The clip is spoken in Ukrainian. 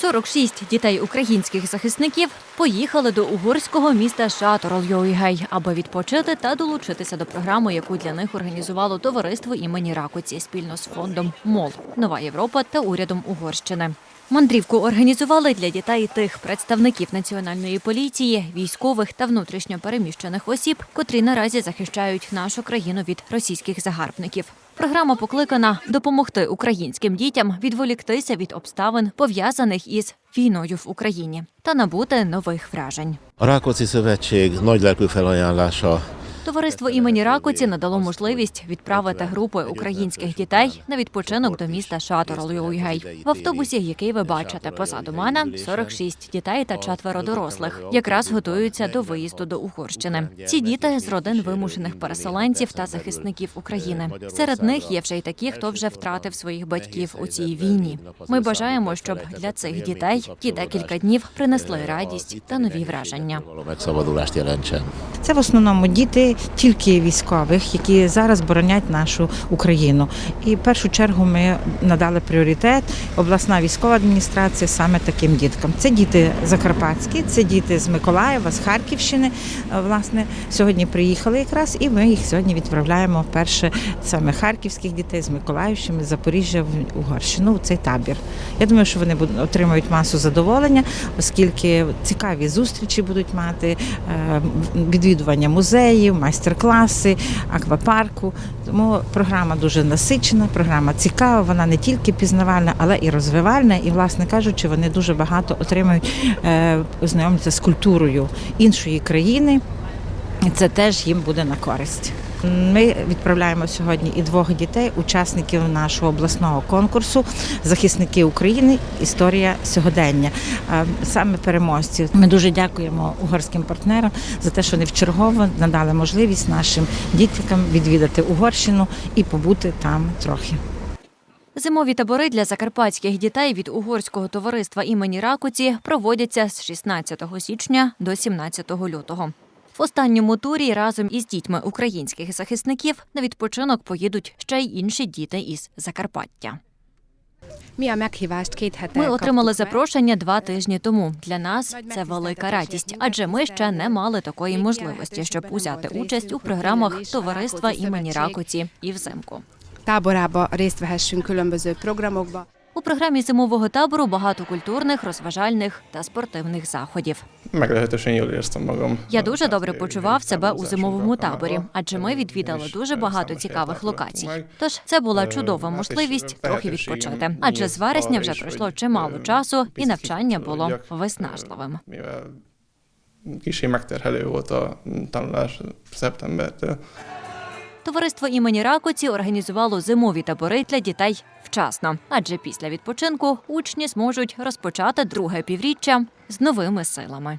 46 дітей українських захисників поїхали до угорського міста Шаторл-Йойгей, аби відпочити та долучитися до програми, яку для них організувало товариство імені Ракоці спільно з фондом МОЛ Нова Європа та урядом Угорщини. Мандрівку організували для дітей тих представників національної поліції, військових та внутрішньо переміщених осіб, котрі наразі захищають нашу країну від російських загарбників. Програма покликана допомогти українським дітям відволіктися від обставин, пов'язаних із війною в Україні, та набути нових вражень. Rákóczi Szövetség nagylelkű felajánlása Товариство імені Ракоці надало можливість відправити групи українських дітей на відпочинок до міста Шаторл-Юйгей. В автобусі, який ви бачите позаду мене, 46 дітей та четверо дорослих, якраз готуються до виїзду до Угорщини. Ці діти з родин вимушених переселенців та захисників України. Серед них є вже й такі, хто вже втратив своїх батьків у цій війні. Ми бажаємо, щоб для цих дітей ті декілька днів принесли радість та нові враження. Це в основному діти тільки військових, які зараз боронять нашу Україну. І в першу чергу ми надали пріоритет обласна військова адміністрація саме таким діткам. Це діти закарпатські, це діти з Миколаєва, з Харківщини. Е, Власне, сьогодні приїхали якраз, і ми їх сьогодні відправляємо вперше саме харківських дітей з Миколаївщини, Запоріжжя в Угорщину в цей табір. Я думаю, що вони отримають масу задоволення, оскільки цікаві зустрічі будуть мати, е, відвідування музеїв, майстер-класи, аквапарку. Тому програма дуже насичена, програма цікава. Вона не тільки пізнавальна, але і розвивальна. І, власне кажучи, вони дуже багато отримують е, ознайомитися з культурою іншої країни. Це теж їм буде на користь. Ми відправляємо сьогодні і двох дітей, учасників нашого обласного конкурсу Захисники України. Історія сьогодення. Е, Саме переможці. Ми дуже дякуємо угорським партнерам за те, що вони вчергово надали можливість нашим діткам відвідати Угорщину і побути там трохи. Зимові табори для закарпатських дітей від угорського товариства імені Ракоці проводяться з 16 січня до 17 лютого. В останньому турі разом із дітьми українських захисників на відпочинок поїдуть ще й інші діти із Закарпаття. Ми отримали запрошення два тижні тому. Для нас це велика радість, адже ми ще не мали такої можливості, щоб узяти участь у програмах товариства імені Ракоці і взимку. Táborába részt vehessünk különböző programokba. У програмі зимового табору багато культурних, розважальних та спортивних заходів. Я дуже добре почував себе у зимовому таборі, адже ми відвідали дуже багато цікавих локацій. Тож це була чудова можливість трохи відпочити. Адже з вересня вже пройшло чимало часу, і навчання було виснажливим. Kicsi megterhelő volt a tanulás szeptembertől. Товариство імені Ракоці організувало зимові табори для дітей вчасно, адже після відпочинку учні зможуть розпочати друге півріччя з новими силами.